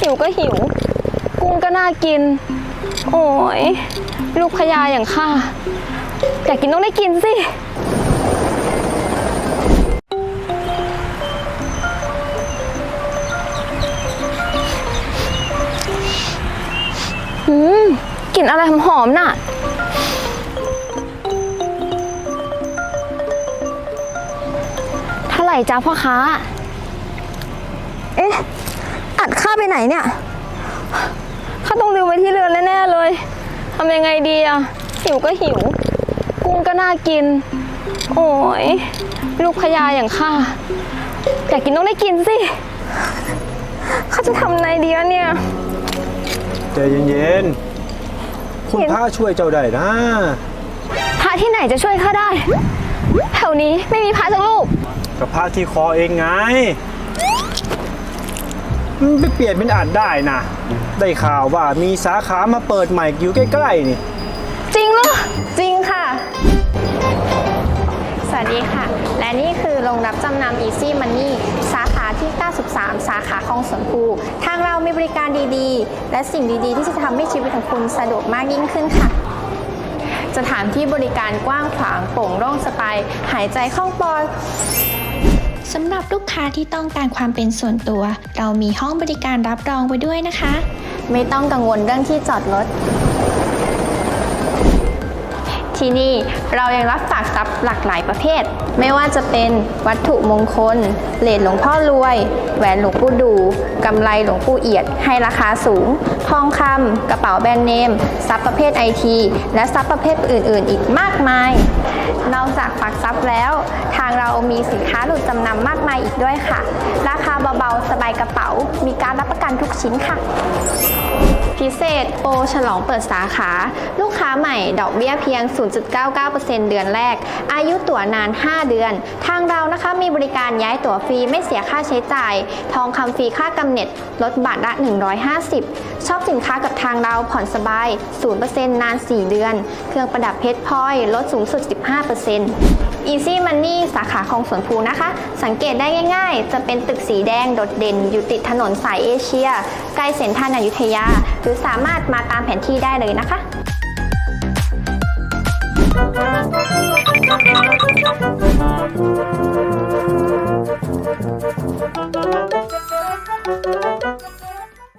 หิวก็หิว กุ้งก็น่ากิน โอ้ย ลูกพญาอย่างข้าอยากกินต้องได้กินสิ อืมกลิ่นอะไรหอมๆน่ะเท่าไหร่จ้าพ่อค้า เอ๊ะ อัดค่าไปไหนเนี่ย ข้าต้องลืมไว้ที่เรือนแน่ๆเลย ทำยังไงดีอะหิวก็หิว กุ้งก็น่ากิน โอ้ย ลูกพญาอย่างข้าอยากกินต้องได้กินสิ ข้าจะทำไงดีวะเนี่ย ใจเย็นๆ คุณเห็นพระช่วยเจ้าได้นะ พระที่ไหนจะช่วยข้าได้ แถวนี้ไม่มีพระสักรูปกับพระที่คอเองไง มันไปเปลี่ยนเป็นอ่านได้นะ ได้ข่าวว่ามีสาขามาเปิดใหม่อยู่ใกล้ๆนี่ จริงเหรอ จริงค่ะ สวัสดีค่ะ และนี่คือโรงรับจำนำ Easy Money สาขาที่ 93 สาขาคลองสวนภูทางเรามีบริการดีๆ และสิ่งดีๆ ที่จะทำให้ชีวิตของคุณสะดวกมากยิ่งขึ้นค่ะสถานที่บริการกว้างขวางโปร่งโล่งสบายหายใจคล่องปลอด สำหรับลูกค้าที่ต้องการความเป็นส่วนตัว เรามีห้องบริการรับรองไว้ด้วยนะคะ ไม่ต้องกังวลเรื่องที่จอดรถ ที่นี่เรายังรับฝากทรัพย์หลากหลายประเภท ไม่ว่าจะเป็นวัตถุมงคล เหรียญหลวงพ่อรวย แหวนหลวงปู่ดูกำไรหลวงปู่เอียด ให้ราคาสูง ทองคำกระเป๋าแบรนด์เนมทรัพย์ประเภทไอทีและทรัพย์ประเภทอื่น ๆ อีกมากมาย นอกจากฝากทรัพย์แล้ว ทางเรามีสินค้าหลุดจำนำมากมายอีกด้วยค่ะ ราคาเบาๆ สบายกระเป๋า มีการรับประกันทุกชิ้นค่ะ พิเศษโปรฉลองเปิดสาขา ลูกค้าใหม่ดอกเบี้ยเพียง 0.99%เดือนแรก อายุตั๋วนาน 5 เดือน ทางเรานะคะมีบริการย้ายตั๋วฟรีไม่เสียค่าใช้จ่าย ทองคำฟรีค่ากำเนิดลดบาทละ 150 ชอบสินค้ากับทางเราผ่อนสบาย 0%นาน 4 เดือน เครื่องประดับเพชรพลอยลดสูงสุด 15% Easy Money สาขาคลองสวนภูนะคะ สังเกตได้ง่าย ๆ จะเป็นตึกสีแดงโดดเด่น อยู่ติดถนนสายเอเชีย ใกล้เซ็นทรัลอยุธยา หรือสามารถมาตามแผนที่ได้เลยนะคะ